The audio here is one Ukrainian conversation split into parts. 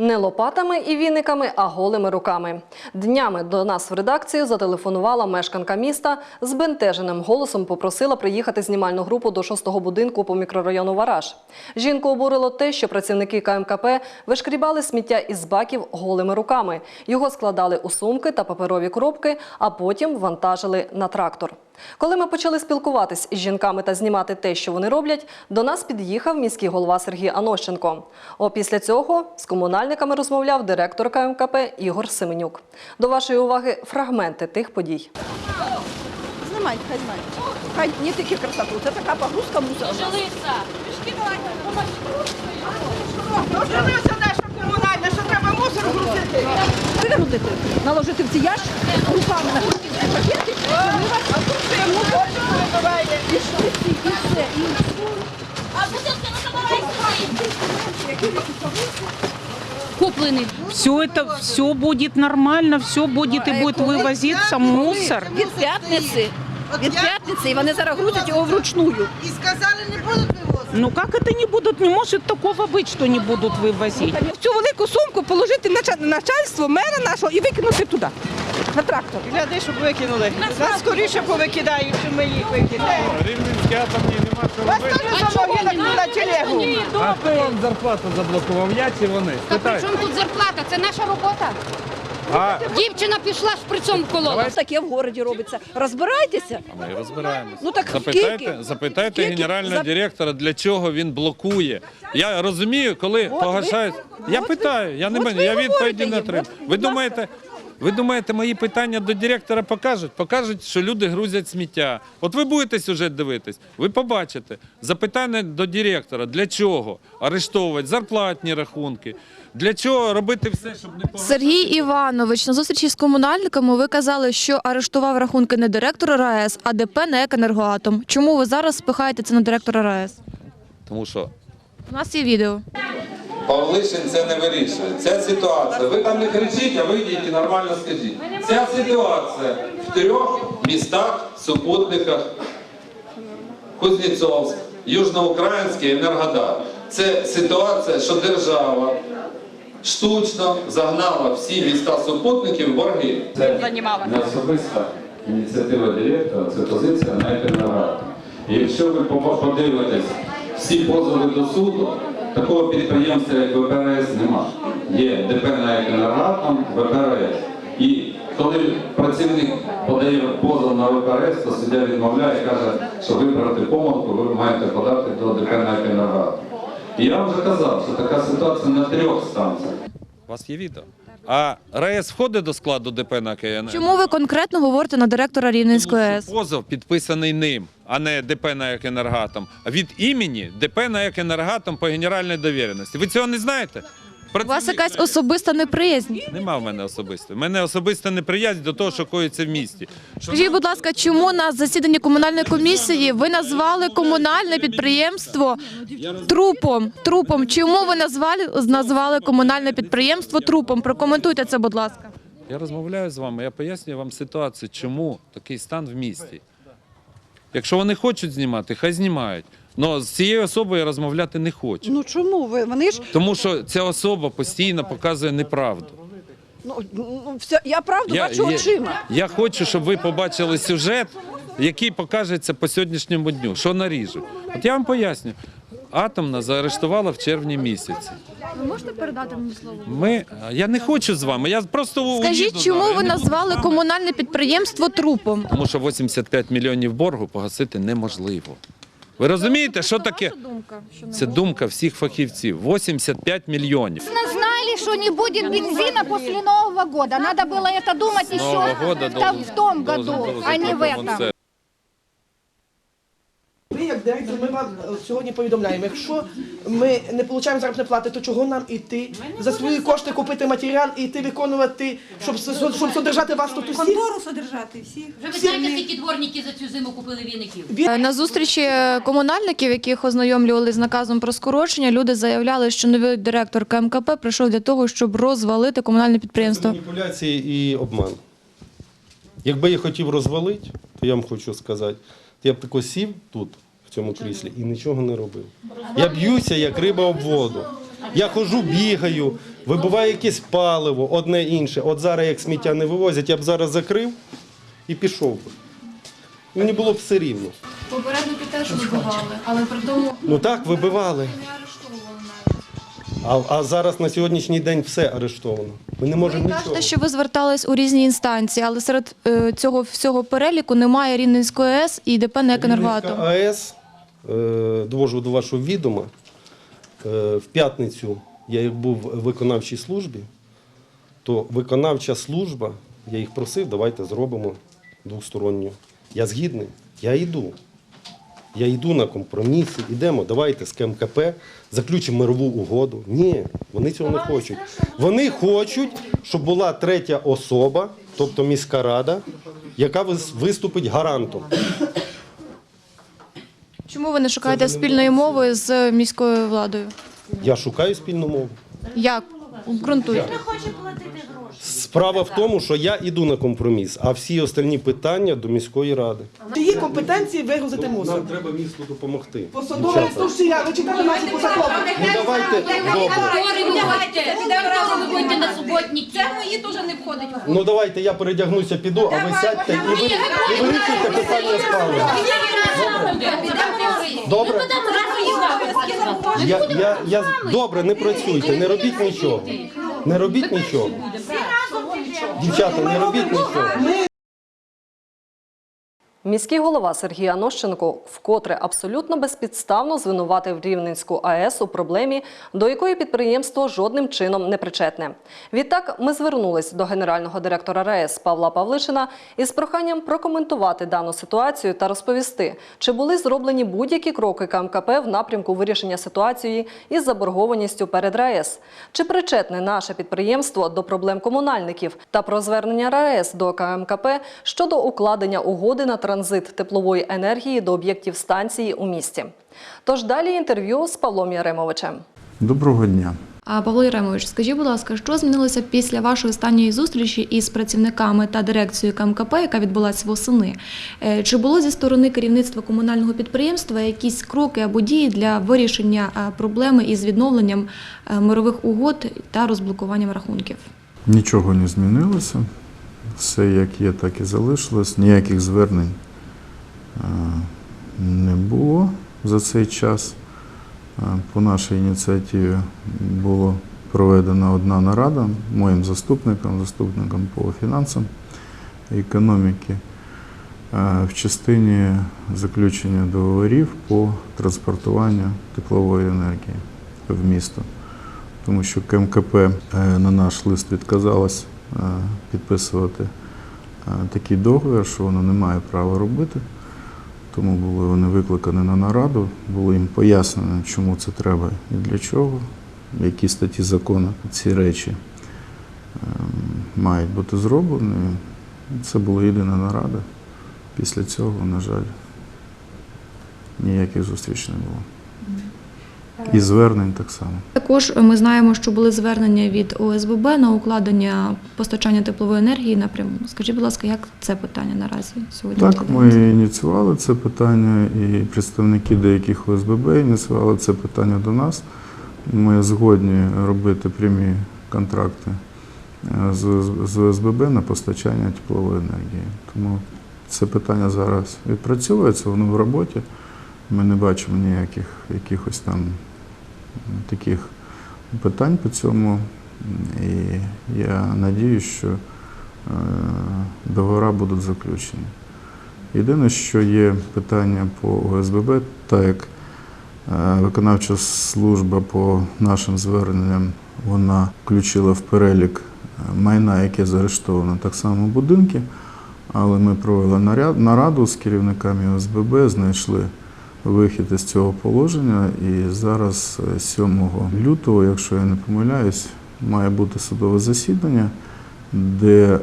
Не лопатами і віниками, а голими руками. Днями до нас в редакцію зателефонувала мешканка міста. Збентеженим голосом попросила приїхати знімальну групу до шостого будинку по мікрорайону Вараж. Жінку обурило те, що працівники КМКП вишкрібали сміття із баків голими руками. Його складали у сумки та паперові коробки, а потім вантажили на трактор. Коли ми почали спілкуватись із жінками та знімати те, що вони роблять, до нас під'їхав міський голова Сергій Анощенко. Опісля цього з комунальниками розмовляв директор КМКП Ігор Семенюк. До вашої уваги фрагменти тих подій. Знімайте, хай знімають. Хай не тільки красоту, це така погрузка мусора. Жилися. Дожилися наша комунальна, що треба мусор наложити в ці ящики, руками на ці пакети, це мусор. І швидкі, і все, і А бутилки. Все это, все будет нормально, все будет и будет вывозиться мусор. від п'ятниці. Від п'ятниці, і вони зараз грузять його вручную. І сказали, не будуть. Ну как это не будут, не может такого быть, что не будут вывозить. Цю велику сумку положити на начальство мера нашого і викинути туди, на трактор. Гляди, щоб викинули. Нас скоріше повикидають, чим ми їх викидаємо. Рівненській атомній нема що Вас робити. теж замовили на телегу. А хто вам зарплату заблокував? Я чи вони? Та при Питайте. чому тут зарплата? Це наша робота. А Дівчина пішла з прицом колону. Таке в городі робиться. Розбирайтеся. ми розбираємося. Ну так запитайте, скільки? запитайте Скільки? генерального За- директора, для чого він блокує. Я розумію, коли погашають. ви- Я от питаю, я не от мене, ви я говорите відповіді не їм, отримую. от, Ви будь думаєте? Ви думаєте, мої питання до директора покажуть? Покажуть, що люди грузять сміття. От ви будете сюжет дивитись, ви побачите. Запитання до директора: для чого арештовувати зарплатні рахунки? Для чого робити все, щоб не погашати? Сергій Іванович, на зустрічі з комунальниками ви казали, що арештував рахунки не директора РаЕС, а ДП НЕК «Енергоатом». Чому ви зараз спихаєте це на директора РаЕС? Тому що У нас є відео. Павлишин це не вирішує. Ця ситуація. Ви там не кричіть, а вийдіть і нормально скажіть. Ця ситуація в трьох містах, супутниках Кузнєцовськ, Южноукраїнський, Енергодар. Це ситуація, що держава штучно загнала всі міста супутників в борги. Це не особиста ініціатива директора, це позиція на Енергодар. І якщо ви подивитесь всі позови до суду, такого підприємства, як ВПРС, нема. Є ДП на Енергоатом, ВПРС. І коли працівник подає позов на ВПРС, то суддя відмовляє і каже, що виправити помилку, ви маєте подати до ДП на Енергоатом. І я вам вже казав, що така ситуація на трьох станціях. у вас є відео. А РаЕС входить до складу ДП на КН? Чому ви конкретно говорите на директора Рівненської АЕС? Позов підписаний ним, а не ДП на «Екенергатом», а від імені ДП на «Екенергатом» по генеральній довіреності. Ви цього не знаєте? У вас якась особиста неприязнь. Нема в мене особисто. У мене особиста неприязнь до того, що коїться в місті. Що Скажіть, будь ласка, чому на засіданні комунальної комісії ви назвали комунальне підприємство трупом? Трупом. Чому ви назвали назвали комунальне підприємство трупом? Прокоментуйте це, будь ласка. Я розмовляю з вами, я пояснюю вам ситуацію, чому такий стан в місті. Якщо вони хочуть знімати, хай знімають. Але з цією особою я розмовляти не хочу. Ну чому ви? Вони ж Тому що ця особа постійно показує неправду. ну, ну все, я правду бачу я, очима. я хочу, щоб ви побачили сюжет, який покажеться по сьогоднішньому дню, що наріжуть. От я вам поясню Атомна заарештувала в червні місяці. Ви можете передати мені слово? Ми, я не хочу з вами, я просто уїду Скажіть, з чому вами. ви Я не буду назвали з вами. комунальне підприємство трупом? Тому що 85 мільйонів боргу погасити неможливо. Ви розумієте, що таке? Це думка всіх фахівців. 85 мільйонів. Мы знали, что не будет бензина после Нового года. Надо было это думать З Нового еще года в, должен- в том должен году, был а не в закрити директор, ми вам е, сьогодні повідомляємо, якщо ми не отримуємо заробітної плати, то чого нам іти за свої кошти купити матеріал і йти виконувати, щоб, щоб, содержати вас тут усіх? содержати всіх. Вже ви знаєте, скільки дворники за цю зиму купили віників? Е, На зустрічі комунальників, яких ознайомлювали з наказом про скорочення, люди заявляли, що новий директор КМКП прийшов для того, щоб розвалити комунальне підприємство. Маніпуляції і обман. Якби я хотів розвалити, то я вам хочу сказати, я б тако сів тут, в цьому кріслі, і нічого не робив. Я б'юся, як риба об воду. Я ходжу, бігаю, вибиваю якесь паливо, одне інше. От зараз як сміття не вивозять, я б зараз закрив і пішов би. Мені було б все рівно. Попередники теж вибивали, але при тому Ну так, вибивали. А, а зараз на сьогоднішній день все арештовано. Ми не можемо ви нічого. кажете, що ви звертались у різні інстанції, але серед е, цього всього переліку немає Рівненської АЕС і ДП НЕК «Енергоатом». Рівненська АЕС, довожу до вашого відома, е, в п'ятницю я як був в виконавчій службі, то виконавча служба, я їх просив, давайте зробимо двосторонню. Я згідний, я йду. Я йду на компроміси, йдемо, давайте з КМКП заключимо мирову угоду. Ні, вони цього не хочуть. Вони хочуть, щоб була третя особа, тобто міська рада, яка вис- виступить гарантом. Ви не шукаєте спільної мови з міською владою? Я шукаю спільну мову. Як? Ґрунтуйте. Справа в тому, що я йду на компроміс, а всі остальні питання до міської ради. Чиї компетенції вигрузити мусор? треба місту допомогти. Посадова інструкція, ви читали наші посадові? Ну давайте добре. Виходьте, на суботник. Це мої теж не входить. Ну давайте я передягнуся, піду, а ви сядьте і ви і вирішуйте питання з паливом. Добре? Я, я, я, добре, не працюйте, не робіть нічого. Не робіть нічого. Дівчата, не робіть нічого. Міський голова Сергій Анощенко вкотре абсолютно безпідставно звинуватив Рівненську АЕС у проблемі, до якої підприємство жодним чином не причетне. Відтак ми звернулись до генерального директора РАЕС Павла Павлишина із проханням прокоментувати дану ситуацію та розповісти, чи були зроблені будь-які кроки КМКП в напрямку вирішення ситуації із заборгованістю перед РАЕС, чи причетне наше підприємство до проблем комунальників та про звернення РАЕС до КМКП щодо укладення угоди на транзит теплової енергії до об'єктів станції у місті. Тож далі інтерв'ю з Павлом Яремовичем. Доброго дня. А Павло Єремович, скажіть, будь ласка, що змінилося після вашої останньої зустрічі із працівниками та дирекцією КМКП, яка відбулася восени? Е, Чи було зі сторони керівництва комунального підприємства якісь кроки або дії для вирішення проблеми із відновленням е, мирових угод та розблокуванням рахунків? Нічого не змінилося. Все як є, так і залишилось. Ніяких звернень не було за цей час. Е, По нашій ініціативі було проведена одна нарада моїм заступником, заступником по фінансам і економіки е, в частині заключення договорів по транспортуванню теплової енергії в місто. Тому що КМКП е, на наш лист відказалась е, підписувати е, такий договір, що воно не має права робити. Тому були вони викликані на нараду, було їм пояснено, чому це треба і для чого, які статті закону ці речі ем, мають бути зроблені. Це була єдина нарада. Після цього, на жаль, ніяких зустріч не було. І звернень так само. Також ми знаємо, що були звернення від ОСББ на укладення постачання теплової енергії напряму. Скажіть, будь ласка, як це питання наразі сьогодні? Так, ми ініціювали це питання, і представники деяких ОСББ ініціювали це питання до нас. Ми згодні робити прямі контракти е, з, ОСББ на постачання теплової енергії. Тому це питання зараз відпрацьовується, воно в роботі. Ми не бачимо ніяких якихось там таких питань по цьому. І я надію, що е, договори будуть заключені. Єдине, що є питання по ОСББ, так як е, виконавча служба по нашим зверненням вона включила в перелік е, майна, яке заарештовано так само будинки, але ми провели наряд- нараду з керівниками ОСББ, знайшли вихід із цього положення, і зараз е, 7 лютого, якщо я не помиляюсь, має бути судове засідання, де е,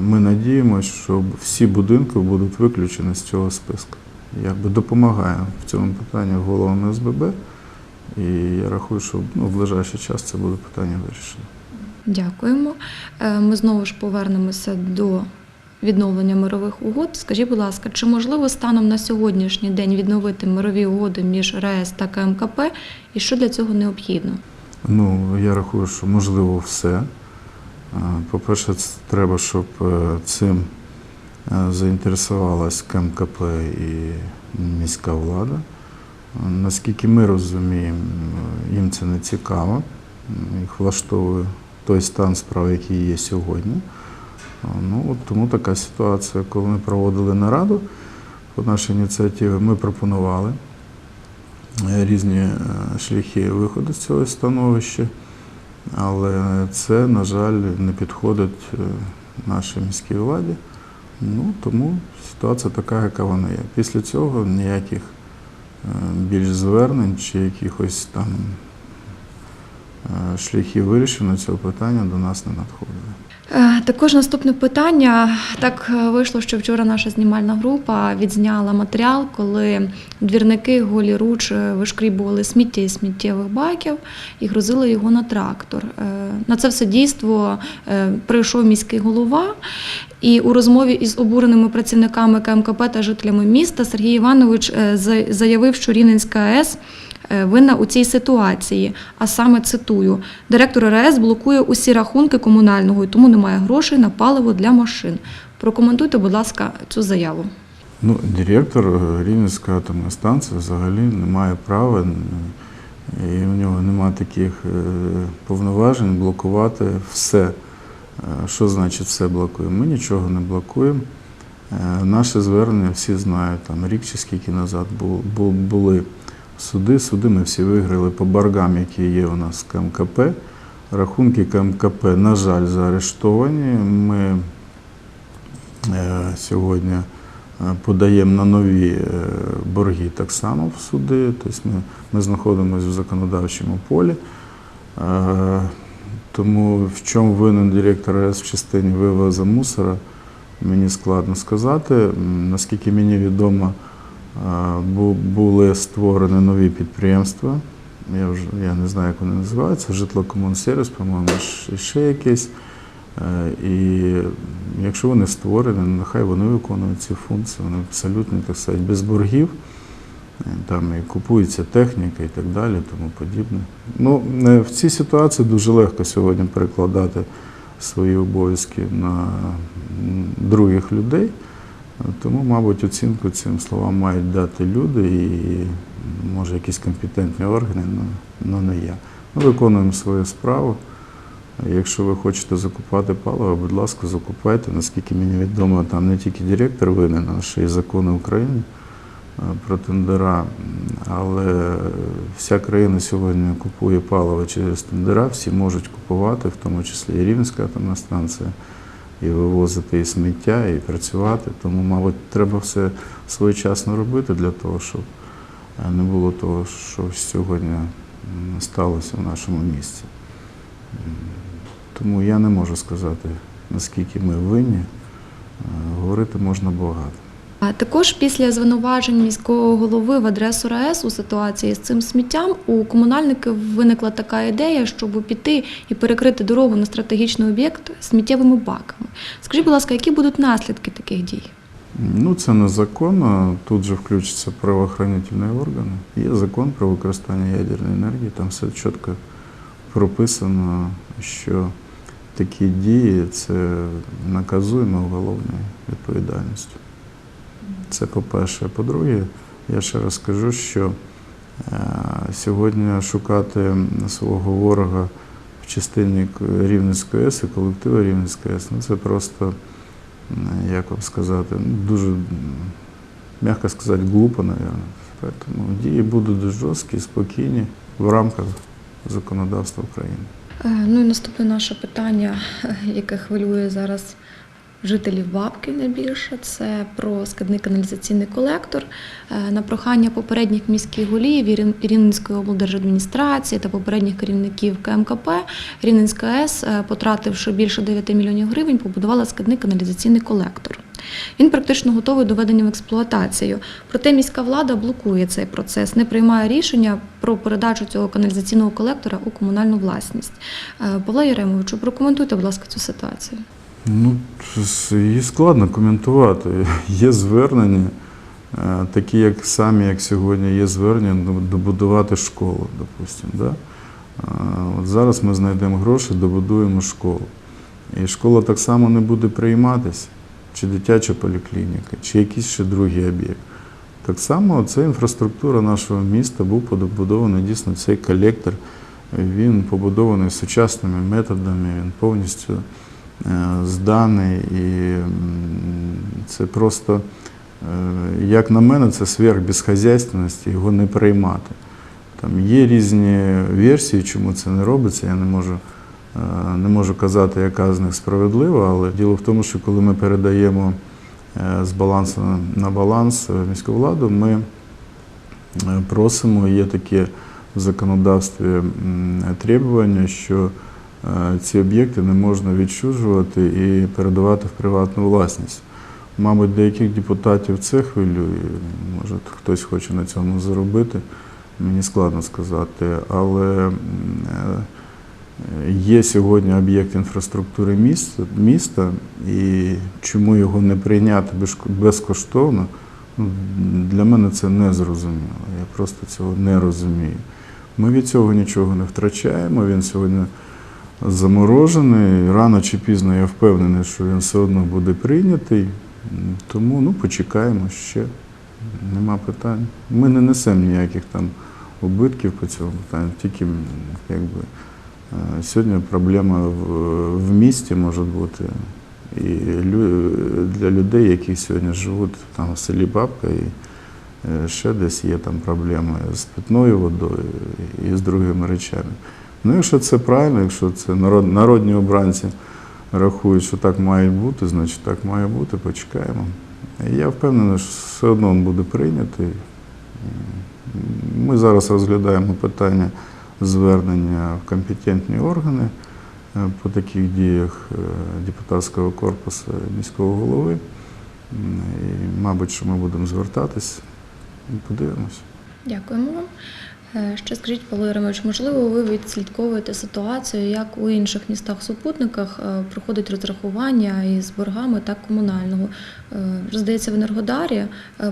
ми надіємося, що всі будинки будуть виключені з цього списку. Якби допомагаємо в цьому питанні головам СББ, і я рахую, що ну, в ближайший час це буде питання вирішено. Дякуємо. Е, Ми знову ж повернемося до відновлення мирових угод. Скажіть, будь ласка, чи можливо станом на сьогоднішній день відновити мирові угоди між РАЕС та КМКП, і що для цього необхідно? Ну, я рахую, що можливо все. По-перше, треба, щоб е, цим е, заінтересувалась КМКП і міська влада. Наскільки ми розуміємо, їм це не цікаво. Їх влаштовує той стан справ, який є сьогодні. Ну, от тому така ситуація. Коли ми проводили нараду по нашій ініціативі, ми пропонували е, різні е, шляхи виходу з цього становища, але це, на жаль, не підходить е, нашій міській владі. Ну, тому ситуація така, яка вона є. Після цього ніяких більш звернень чи якихось там шляхів вирішення цього питання до нас не надходили. Е, Також наступне питання. Так е, вийшло, що вчора наша знімальна група відзняла матеріал, коли двірники голі руч е, вишкрібували сміття із сміттєвих баків і грузили його на трактор. На це все дійство прийшов міський голова. І у розмові із обуреними працівниками КМКП та жителями міста Сергій Іванович заявив, що Рівненська АЕС винна у цій ситуації. А саме цитую: директор РАЕС блокує усі рахунки комунального і тому немає грошей на паливо для машин. Прокоментуйте, будь ласка, цю заяву. Ну, директор е, Рівненської атомної станції взагалі не має права, і в нього немає таких е, повноважень блокувати все. Е, Що значить все блокуємо? Ми нічого не блокуємо. Е, Наше звернення всі знають, там рік чи скільки назад бу- бу- були суди. Суди ми всі виграли по боргам, які є у нас з КМКП. Рахунки КМКП, на жаль, заарештовані. Ми е, сьогодні е, подаємо на нові е, борги так само в суди. Тобто ми, ми знаходимося в законодавчому полі. Тому в чому винен директор РЕС в частині вивозу мусора, мені складно сказати. Наскільки мені відомо, були створені нові підприємства. Я вже я не знаю, як вони називаються, житлокомунсервіс, по-моєму, ще- якийсь. Е, І якщо вони створені, нехай вони виконують ці функції, вони абсолютно так сказати, без боргів. Е, Там і купується техніка і так далі, тому подібне. Ну, е, в цій ситуації дуже легко сьогодні перекладати свої обов'язки на других людей. Тому, мабуть, оцінку цим словам мають дати люди і, може, якісь компетентні органи, але не я. Ми виконуємо свою справу. Якщо ви хочете закупати паливо, будь ласка, закупайте. Наскільки мені відомо, там не тільки директор винен, а ще й закони України е, про тендера. Але вся країна сьогодні купує паливо через тендера, всі можуть купувати, в тому числі і Рівненська атомна станція, і вивозити і сміття, і працювати. Тому, мабуть, треба все своєчасно робити для того, щоб е, не було того, що сьогодні сталося в нашому місті. Тому я не можу сказати, наскільки ми винні. Е, Говорити можна багато. Також після звинуважень міського голови в адресу РАЕС у ситуації з цим сміттям у комунальників виникла така ідея, щоб піти і перекрити дорогу на стратегічний об'єкт сміттєвими баками. Скажіть, будь ласка, які будуть наслідки таких дій? Ну, це незаконно. Тут же включаться правоохоронительні органи. Є закон про використання ядерної енергії, там все чітко прописано, що такі дії це наказуємо уголовною відповідальністю. Це по-перше. По-друге, я ще раз скажу, що е, сьогодні шукати свого ворога в частині Рівненської АЕС і колективу Рівненської АЕС, ну це просто, як вам сказати, ну, дуже, м'яко сказати, глупо, мабуть. Тому дії будуть дуже жорсткі, спокійні в рамках законодавства України. Е, Ну і наступне наше питання, е, яке хвилює зараз жителів Бабки найбільше, це про скидний каналізаційний колектор. Е, На прохання попередніх міських голів Рівненської облдержадміністрації та попередніх керівників КМКП Рівненська АЕС, е, потративши більше 9 мільйонів гривень, побудувала скидний каналізаційний колектор. Він практично готовий до введення в експлуатацію. Проте міська влада блокує цей процес, не приймає рішення про передачу цього каналізаційного колектора у комунальну власність. Е, Павло Єремовичу, прокоментуйте, будь ласка, цю ситуацію. Ну, її складно коментувати. Є звернення, е, такі як самі, як сьогодні, є звернення добудувати школу, допустимо. Да? От зараз ми знайдемо гроші, добудуємо школу. І школа так само не буде прийматися, чи дитяча поліклініка, чи якийсь ще другий об'єкт. Так само це інфраструктура нашого міста був побудований дійсно цей колектор. Він побудований сучасними методами, він повністю зданий. І це просто, е, як на мене, це сверх безхазяйственності, його не приймати. Там є різні версії, чому це не робиться. Я не можу, е, не можу казати, яка з них справедлива, але діло в тому, що коли ми передаємо е, з балансу на баланс е, міську владу, ми е, просимо, є таке в законодавстві требування, що е, ці об'єкти не можна відчужувати і передавати в приватну власність. Мабуть, деяких депутатів це хвилює. Може, хтось хоче на цьому заробити. Мені складно сказати, але е, є сьогодні об'єкт інфраструктури міста, міста, і чому його не прийняти безкоштовно, ну, для мене це не зрозуміло. Я просто цього не розумію. Ми від цього нічого не втрачаємо. Він сьогодні заморожений. Рано чи пізно я впевнений, що він все одно буде прийнятий. Тому ну, почекаємо ще. Нема питань. Ми не несемо ніяких там убитків по цьому питанню, тільки якби, е, сьогодні проблема в, місті може бути і для людей, які сьогодні живуть там в селі Бабка, і е, ще десь є там проблеми з питною водою і з другими речами. Ну, якщо це правильно, якщо це народ, народні обранці рахують, що так має бути, значить так має бути, почекаємо. Я впевнений, що все одно він буде прийнятий. Ми зараз розглядаємо питання звернення в компетентні органи е, по таких діях е, депутатського корпусу міського голови. І, мабуть, що ми будемо звертатись і подивимось. Дякуємо вам. Е, Ще скажіть, Павло Яремович, можливо, ви відслідковуєте ситуацію, як у інших містах-супутниках е, проходить розрахування із боргами та комунального. Е, Здається, в Енергодарі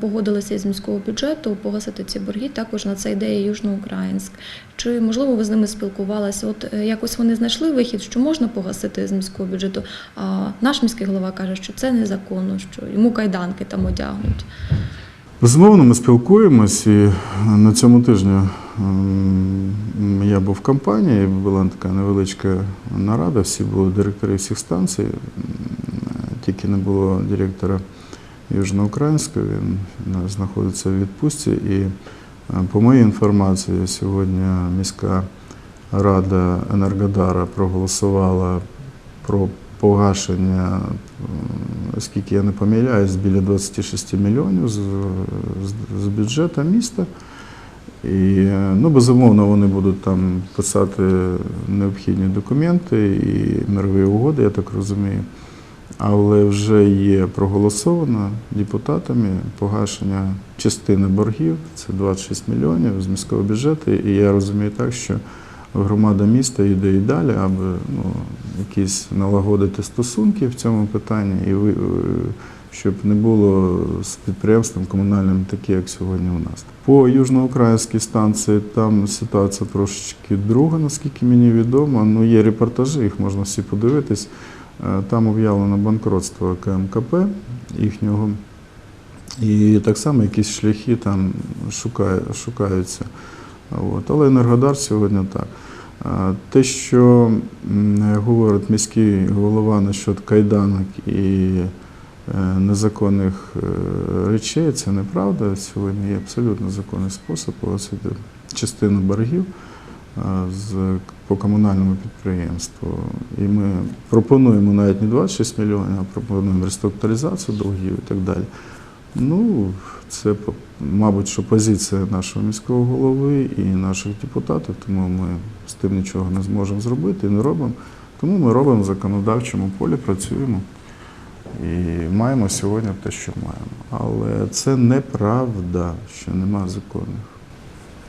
погодилися із міського бюджету погасити ці борги також на це ідея Южноукраїнськ. Чи можливо ви з ними спілкувалися? От якось вони знайшли вихід, що можна погасити з міського бюджету, а наш міський голова каже, що це незаконно, що йому кайданки там одягнуть. Безумовно, ми спілкуємось і на цьому тижні ем, я був в компанії, була така невеличка нарада, всі були директори всіх станцій, тільки не було директора Южноукраїнської, він е, знаходиться в відпустці. І е, по моїй інформації, сьогодні міська рада Енергодара проголосувала про погашення, оскільки я не помиляюсь, біля 26 мільйонів з, з, з бюджету міста. І, ну, безумовно, вони будуть там писати необхідні документи і мирові угоди, я так розумію. Але вже є проголосовано депутатами погашення частини боргів, це 26 мільйонів з міського бюджету. І я розумію так, що громада міста йде і далі, аби ну, якісь налагодити стосунки в цьому питанні, і ви, щоб не було з підприємством комунальним таке, як сьогодні у нас. По южноукраїнській станції там ситуація трошечки друга, наскільки мені відомо. Ну, є репортажі, їх можна всі подивитись. Е, Там об'явлено банкротство КМКП їхнього. І так само якісь шляхи там шукаються. От. Але Енергодар сьогодні так. Те, що говорить міський голова насчет кайданок і е, незаконних е, речей, це неправда. Сьогодні є абсолютно законний спосіб погасити частину боргів по комунальному підприємству. І ми пропонуємо навіть не 26 мільйонів, а пропонуємо реструктуризацію долгів і так далі. Ну, це, мабуть, що позиція нашого міського голови і наших депутатів, тому ми з тим нічого не зможемо зробити і не робимо. Тому ми робимо в законодавчому полі, працюємо і маємо сьогодні те, що маємо. Але це неправда, що нема законних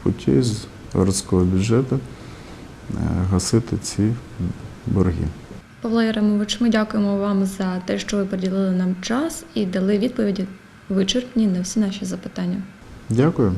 путей з городського бюджету е, гасити ці борги. Павло Яремович, ми дякуємо вам за те, що ви приділили нам час і дали відповіді вичерпні на всі наші запитання. Дякую.